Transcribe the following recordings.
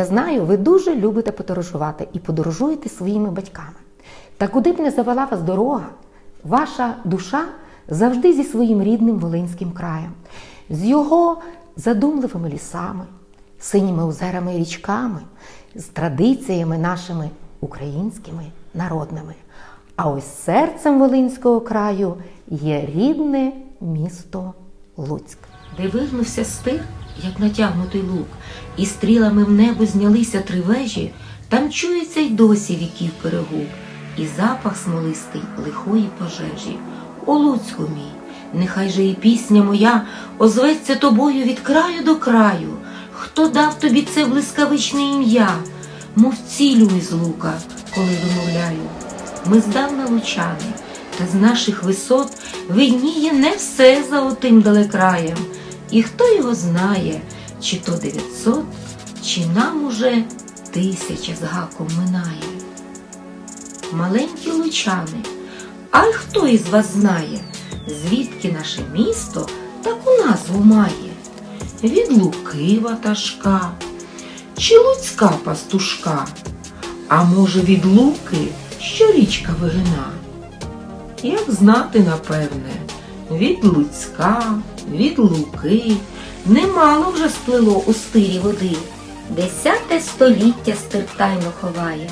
Я знаю, ви дуже любите подорожувати і подорожуєте своїми батьками. Та куди б не завела вас дорога, ваша душа завжди зі своїм рідним Волинським краєм, з його задумливими лісами, синіми озерами і річками, з традиціями нашими українськими народними. А ось серцем Волинського краю є рідне місто Луцьк. Де вигнувся стир, як натягнутий лук, і стрілами в небо знялися три вежі, там чується й досі віків перегук, і запах смолистий лихої пожежі. О Луцьку мій, нехай же і пісня моя озветься тобою від краю до краю. Хто дав тобі це блискавичне ім'я, мов цілю із лука, коли вимовляю. Ми здавна лучани, та з наших висот видніє не все за отим далекраєм. І хто його знає, чи то дев'ятсот, чи нам уже тисяча з гаком минає. Маленькі лучани, а хто із вас знає, звідки наше місто таку назву має? Від Луки ватажка, чи Луцька пастушка, а може від Луки, що річка вигина? Як знати, напевне, від Луцька, від Луки немало вже сплило у стирі води. Десяте століття стертайно ховає.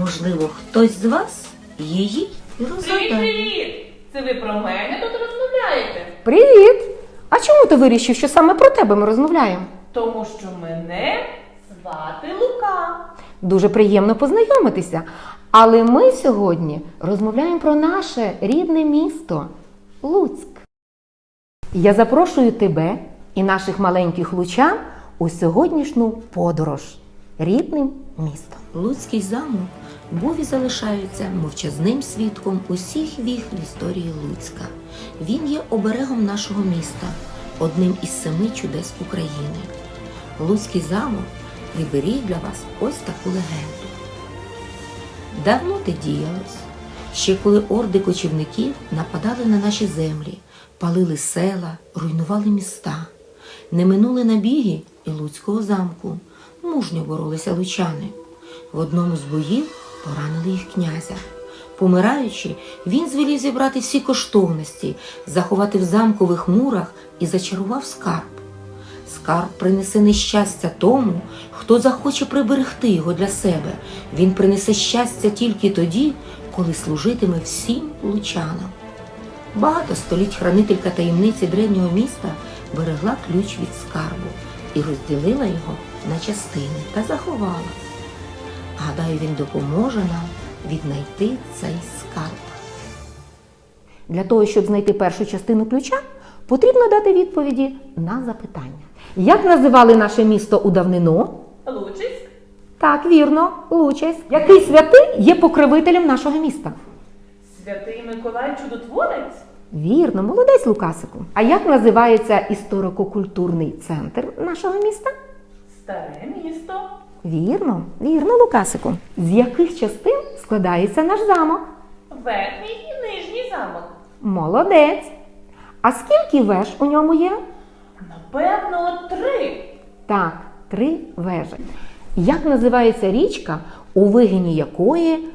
Можливо, хтось з вас її розгадає. привіт! Це ви про мене тут розмовляєте? Привіт! А чому ти вирішив, що саме про тебе ми розмовляємо? Тому що мене звати Лука. Дуже приємно познайомитися. Але ми сьогодні розмовляємо про наше рідне місто Луцьк. Я запрошую тебе і наших маленьких лучан у сьогоднішню подорож рідним містом. Луцький замок був і залишається мовчазним свідком усіх віхл історії Луцька. Він є оберегом нашого міста, одним із семи чудес України. Луцький замок приберіг для вас ось таку легенду. Давно те діялось, ще коли орди кочівників нападали на наші землі, палили села, руйнували міста, не минули набіги і Луцького замку, мужньо боролися лучани. В одному з боїв поранили їх князя. Помираючи, він звелів зібрати всі коштовності, заховати в замкових мурах і зачарував скарб. Скарб принесе нещастя тому, хто захоче приберегти його для себе. Він принесе щастя тільки тоді, коли служитиме всім лучанам. Багато століть хранителька таємниці древнього міста берегла ключ від скарбу і розділила його на частини та заховала. Гадаю, він допоможе нам віднайти цей скарб. Для того, щоб знайти першу частину ключа, потрібно дати відповіді на запитання. Як називали наше місто у давнину? Так, вірно, Лучесть. Який святий є покровителем нашого міста? Святий Миколай Чудотворець? Вірно, молодець Лукасику. А як називається історико-культурний центр нашого міста? Старе місто? Вірно, вірно, Лукасику. З яких частин складається наш замок? Верхній і нижній замок. Молодець. А скільки веж у ньому є? Напевно, три. Так, три вежі. Як називається річка, у вигині якої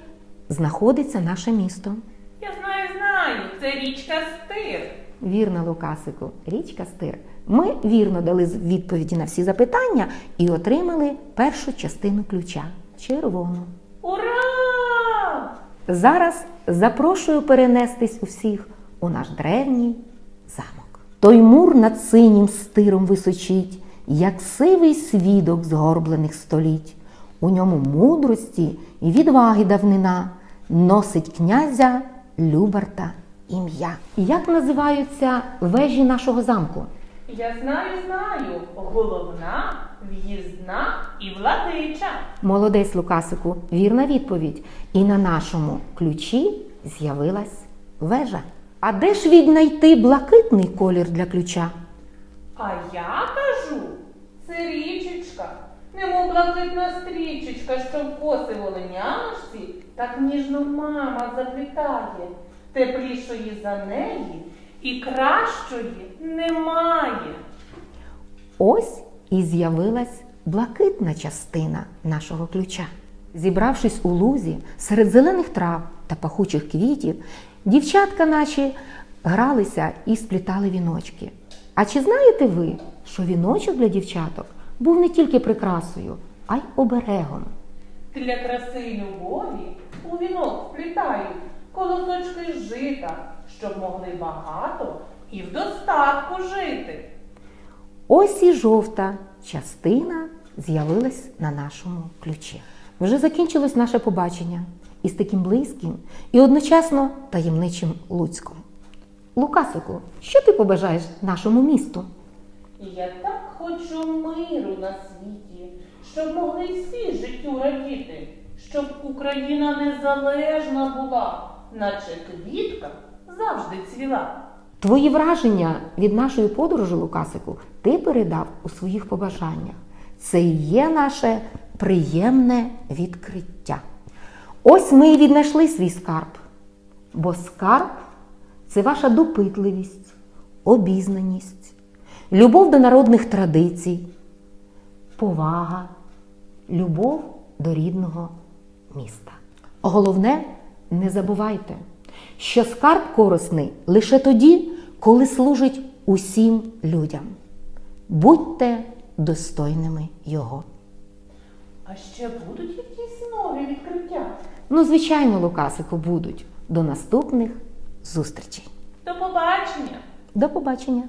знаходиться наше місто? Я знаю, знаю. Це річка Стир. Вірно, Лукасику, річка Стир. Ми вірно дали відповіді на всі запитання і отримали першу частину ключа червону. Ура! Зараз запрошую перенестись усіх у наш древній замок. Той мур над синім стиром височить, як сивий свідок згорблених століть. У ньому мудрості і відваги давнина носить князя Любарта ім'я. Як називаються вежі нашого замку? Я знаю, знаю. Головна, в'їзна і владича. Молодець Лукасику, вірна відповідь. І на нашому ключі з'явилась вежа. А де ж віднайти блакитний колір для ключа? А я кажу, це річечка, немов блакитна стрічечка, що в коси волиняшці, так ніжно мама заплітає. Теплішої за неї і кращої немає. Ось і з'явилась блакитна частина нашого ключа. Зібравшись у лузі серед зелених трав та пахучих квітів, дівчатка наші гралися і сплітали віночки. А чи знаєте ви, що віночок для дівчаток був не тільки прикрасою, а й оберегом? Для краси й любові у вінок вплітають колосочки жита, щоб могли багато і в достатку жити. Ось і жовта частина з'явилась на нашому ключі. Вже закінчилось наше побачення із таким близьким і одночасно таємничим Луцьком. Лукасику, що ти побажаєш нашому місту? Я так хочу миру на світі, щоб могли всі життю радіти, щоб Україна незалежна була, наче квітка завжди цвіла. Твої враження від нашої подорожі, Лукасику, ти передав у своїх побажаннях. Це і є наше приємне відкриття. Ось ми і віднайшли свій скарб. Бо скарб це ваша допитливість, обізнаність, любов до народних традицій, повага, любов до рідного міста. Головне, не забувайте, що скарб корисний лише тоді, коли служить усім людям. Будьте достойними його. А ще будуть якісь нові відкриття. Ну, звичайно, Лукасику будуть. До наступних зустрічей. До побачення! До побачення!